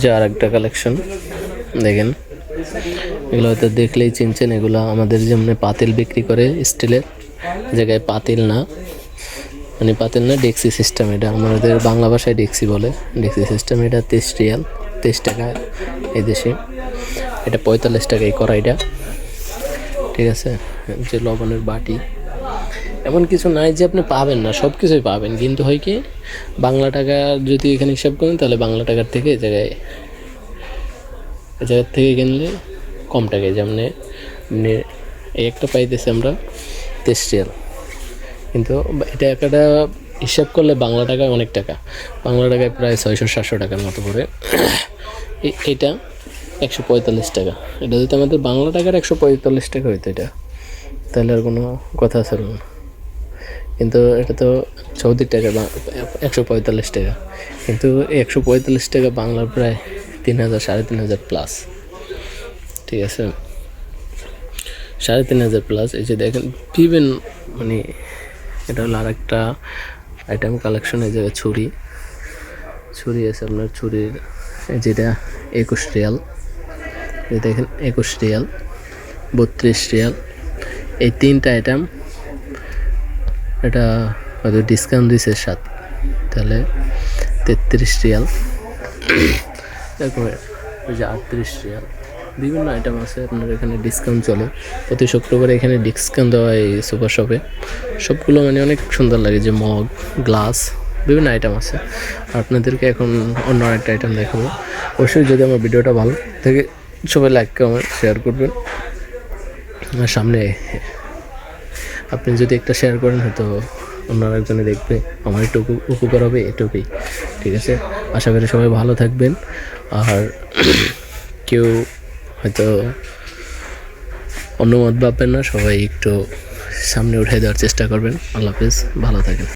যে আর একটা কালেকশন দেখেন। এগুলো হয়তো দেখলেই চিনছেন, এগুলো আমাদের যেমন পাতিল বিক্রি করে স্টিলের জায়গায় পাতিল না। মানে পাতিল না ডেক্সি সিস্টেম এটা। আমাদের বাংলা ভাষায় ডেক্সি বলে। ডেক্সি সিস্টেম এটা তেইশ রিয়াল, তেইশ টাকা এই দেশে। এটা পঁয়তাল্লিশ টাকা এই কড়াইটা ঠিক আছে? যে লবণের বাটি। এমন কিছু নাই যে আপনি পাবেন না সব কিছুই পাবেন। কিন্তু হয় কি, বাংলা টাকা যদি এখানে হিসাব করেন, তাহলে বাংলা টাকার থেকে এই জায়গায় এই জায়গার থেকে কিনলে কম টাকায়। যেমন মানে এই একটা পাইতেছি আমরা, তেইশ রিয়াল। কিন্তু এটা একটা হিসাব করলে বাংলা টাকায় অনেক টাকা। বাংলা টাকায় প্রায় ছয়শো, সাতশো টাকার মতো করে। এটা একশো পঁয়তাল্লিশ টাকা। এটা যদি আমাদের বাংলা টাকার একশো পঁয়তাল্লিশ টাকা হইতো এটা, তাহলে আর কোনো কথা আছে না। কিন্তু এটা তো চৌদ্দ টাকা একশো পঁয়তাল্লিশ টাকা। কিন্তু একশো পঁয়তাল্লিশ টাকা বাংলার প্রায় তিন হাজার, সাড়ে তিন হাজার প্লাস ঠিক আছে? সাড়ে তিন হাজার প্লাস এই যে দেখেন বিভিন্ন মানে এটা হলো আরেকটা আইটেম কালেকশন এই জায়গায় ছুরি। ছুরি আছে আপনার, ছুরির যেটা একুশ রিয়াল। দেখেন, একুশ রিয়াল, বত্রিশ রিয়াল। এই তিনটা আইটেম এটা হয়তো ডিসকাউন্ট দিছে সাত, তাহলে তেত্রিশ রিয়াল। এরকম ওই যে আটত্রিশ রিয়াল। বিভিন্ন আইটেম আছে, আপনার এখানে ডিসকাউন্ট চলে। প্রতি শুক্রবারে এখানে ডিসকাউন্ট দেওয়া হয় এই সুপার শপে সবগুলো মানে অনেক সুন্দর লাগে, যে মগ গ্লাস বিভিন্ন আইটেম আছে। আপনাদেরকে এখন অন্য একটা আইটেম দেখাবো। অবশ্যই যদি আমার ভিডিওটা ভালো থাকে, সবাই লাইক কমেন্ট শেয়ার করবেন। আর সামনে আপনি যদি একটা শেয়ার করেন, হয়তো অন্য একজনে দেখবে, আমার একটু উপকার হবে, এটুকুই, ঠিক আছে? আশা করি সবাই ভালো থাকবেন। আর কেউ হয়তো অন্য মত ভাববেন না, সবাই একটু সামনে উঠে দেওয়ার চেষ্টা করবেন। আল্লাহ হাফিজ, ভালো থাকেন।